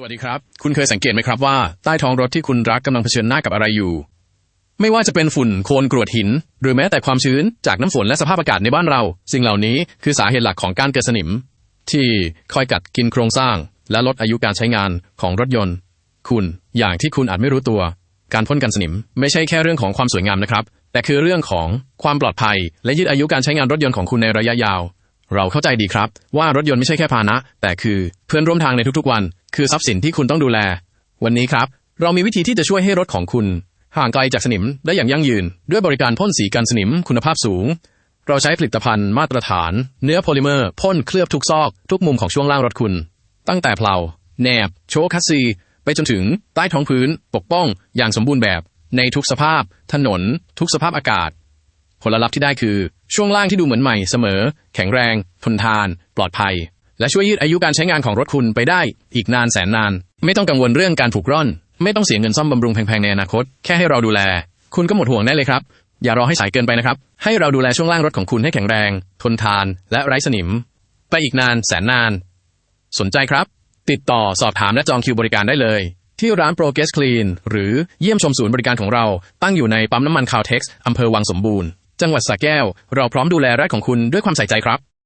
สวัสดีครับ คุณเคยสังเกตไหมครับว่าใต้ท้องรถที่คุณรักกำลังเผชิญหน้ากับอะไรอยู่ ไม่ว่าจะเป็นฝุ่นโคลนกรวดหิน หรือแม้แต่ความชื้นจากน้ำฝนและสภาพอากาศในบ้านเรา สิ่งเหล่านี้คือสาเหตุหลักของการเกิดสนิม ที่คอยกัดกินโครงสร้าง และลดอายุการใช้งานของรถยนต์ คุณอย่างที่คุณอาจไม่รู้ตัว การพ่นกันสนิม ไม่ใช่แค่เรื่องของความสวยงามนะครับ แต่คือเรื่องของความปลอดภัย และยืดอายุการใช้งานรถยนต์ของคุณในระยะยาว เราเข้าใจดีครับ ว่ารถยนต์ไม่ใช่แค่พานะ แต่คือเพื่อนร่วมทางในทุกๆวัน คือทรัพย์สินที่คุณต้องดูแล วันนี้ครับ เรามีวิธีที่จะช่วยให้รถของคุณ ห่างไกลจากสนิมได้อย่างยั่งยืน ด้วยบริการพ่นสีกันสนิมคุณภาพสูง เราใช้ผลิตภัณฑ์มาตรฐาน เนื้อโพลิเมอร์พ่นเคลือบทุกซอก ทุกมุมของช่วงล่างรถคุณ ตั้งแต่เพลาแนบ โชคัสซี ไปจนถึงใต้ท้องพื้น ปกป้อง อย่างสมบูรณ์แบบ ในทุกสภาพ ถนน ทุกสภาพอากาศ ผลลัพธ์ที่ได้คือ ช่วงล่างที่ดูเหมือนใหม่เสมอ แข็งแรง ทนทาน ปลอดภัย และช่วยยืดอายุการใช้งานของรถคุณไปได้ อีกนานแสนนาน ไม่ต้องกังวลเรื่องการผูกร่อน ไม่ต้องเสียเงินซ่อมบำรุงแพงๆในอนาคต แค่ให้เราดูแล คุณก็หมดห่วงได้เลยครับ อย่ารอให้สายเกินไปนะครับ ให้เราดูแลช่วงล่างรถของคุณให้แข็งแรง ทนทาน และไร้สนิม ไปอีกนานแสนนาน สนใจครับ ติดต่อสอบถามและจองคิวบริการได้เลยที่ร้าน Progress Clean หรือเยี่ยมชมศูนย์บริการของเรา ตั้งอยู่ในปั๊มน้ำมันคาวเท็กซ์อำเภอวังสมบูรณ์ จังหวัดสระแก้ว เราพร้อมดูแลรถของคุณด้วยความใส่ใจครับ